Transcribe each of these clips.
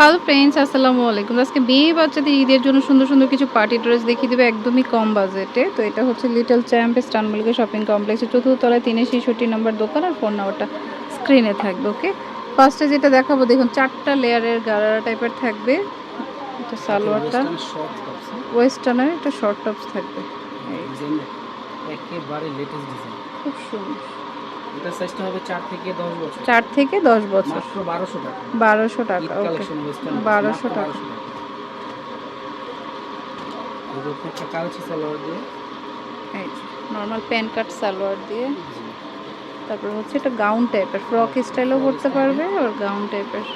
Hello friends আসসালামু আলাইকুম। আজকে বিয়ে বাচ্চাদের ঈদের জন্য সুন্দর সুন্দর কিছু পার্টি ড্রেস দেখিয়ে দেবে একদমই কম বাজেটে। তো এটা হচ্ছে লিটল চ্যাম্প স্টানবুলকে শপিং কমপ্লেক্সের চতুর্থ তলায় তিনে ছেষট্টি নম্বর দোকান আর ফোন নাম্বারটা স্ক্রিনে থাকবে ওকে ফার্স্টে যেটা দেখাবো দেখুন চারটা লেয়ারের গারারা টাইপের থাকবে। এটা সালোয়ারটা। ওয়েস্টার্নের একটা শর্ট টপস থাকবে। খুব সুন্দর। এটা সাইজটা হবে চার থেকে দশ বছর। চার থেকে দশ বছর। মাত্র বারোশো টাকা। বারোশো ঈদ টাকা ওকে 1200 টাকা। এদের একটা কালচি সালোয়ার দিয়ে। এই নর্মাল প্যান কাট সালোয়ার দিয়ে। তারপর হচ্ছে এটা গাউন টাইপের ফ্রক স্টাইলও করতে পারবে আর গাউন টাইপের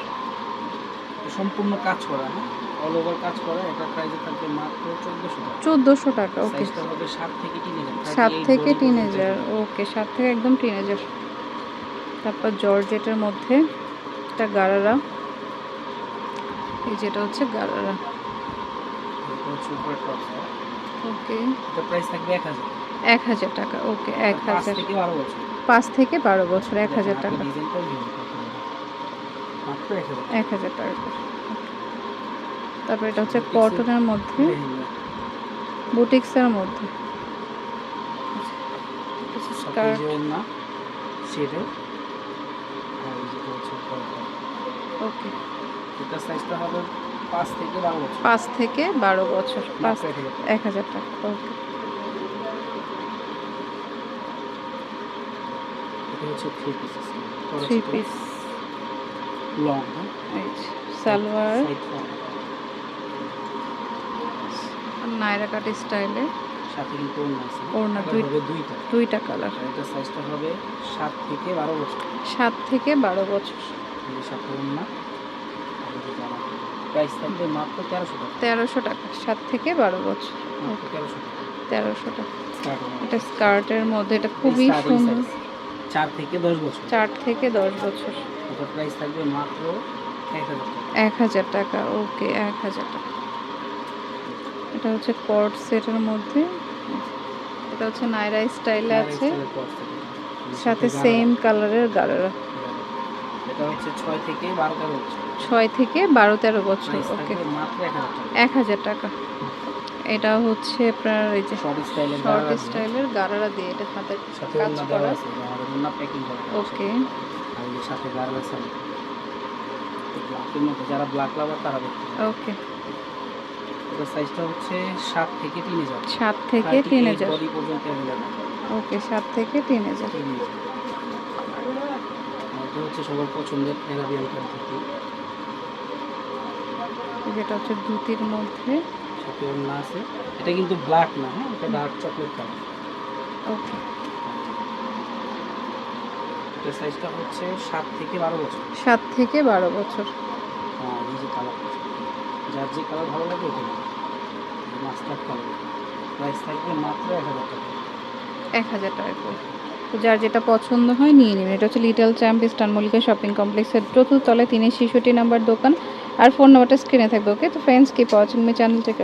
সম্পূর্ণ কাজ করা হ্যাঁ? অল ওভার কাজ করা এটা প্রাইসে থাকবে মাত্র চোদ্দোশো টাকা। চোদ্দোশো টাকা ওকে সাইজটা হবে সাত থেকে টিনেজার সাত থেকে টিনেজার ওকে সাত থেকে একদম টিনেজার তারপর জর্জেটের মধ্যে এটা গারারা এই যেটা হচ্ছে গারারা। ওকে এটা প্রাইস থাকবে এক হাজার। এক হাজার টাকা ওকে এক পাঁচ হাজার। থেকে বারো বছর। পাঁচ থেকে বারো বছর এক হাজার টাকা। ডিজাইনটাও মাত্র এক হাজার। এক হাজার টাকা। করে। তারপর এটা হচ্ছে কটনের মধ্যে। বুটিক্সের মধ্যে। ওকে হবে পাঁচ থেকে বারো বছর। পাঁচ এক হাজার টাকা। Okay three piece long salwar. Naira cut স্টাইলে। সাথে কিন্তু ওড়না আছে। ওড়না এটা দুই- দুইটা। দুইটা কালার। আর সাইজটা হবে সাত থেকে বারো বছর। সাত থেকে বারো বছর। সাথে ওড়না। প্রাইস থাকবে মাত্র তেরোশো টাকা। তেরোশো টাকা। সাত থেকে বারো বছর। তেরোশো টাকা। তেরোশো টাকা। এটা স্কার্টের মধ্যে এটা খুবই সুন্দর। চার থেকে দশ বছর। চার থেকে দশ বছর। প্রাইস থাকবে মাত্র এক হাজার টাকা। ওকে এক হাজার টাকা। এটা হচ্ছে কট সেটের মধ্যে। এটা হচ্ছে নাইরা স্টাইলে আছে। সাথে সেম কালারের গারারা এটা হচ্ছে ছয় থেকে বারো তেরো বছর। ছয় থেকে বারো তেরো বছর ওকে। এক হাজার টাকা। এটা হচ্ছে আপনার এই যে শর্ট স্টাইলের গারারা দিয়ে। এটা হাতে সাথে কাজ করা। ওকে। সাথে ব্ল্যাকের মধ্যে যারা ব্ল্যাক লাভার তারা ওকে। এটার সাইজটা হচ্ছে সাত থেকে তিন হাজার। সাত থেকে বডি পর্যন্ত ওকে সাত থেকে তিন হাজার। এটা হচ্ছে সবার পছন্দের অ্যারাবিয়ান কার ধুতি। যেটা হচ্ছে ধুতির মধ্যে। সাথে ওড়না আছে। এটা কিন্তু ব্ল্যাক না হ্যাঁ? এটা ডার্ক চকলেট কালার ওকে এটার সাইজটা হচ্ছে সাত থেকে বারো বছর। সাত থেকে বারো বছর। হ্যাঁ এই যে কালার যার যে কালার ভালো লাগে ওটা মাস্টার কালার। প্রাইস থাকবে মাত্র এক হাজার টাকা। এক হাজার টাকা করে। তো যার যেটা পছন্দ হয় নিয়ে নেবেন এটা হচ্ছে little champ eastern Mallika shopping কমপ্লেক্সের চতুর্থ তলায় তিনি শিশুটি নাম্বার দোকান। আর ফোন নাম্বারটা স্ক্রিনে থাকবে ওকে তো ফ্রেন্ডস কি পাওয়া চ্যানেল থেকে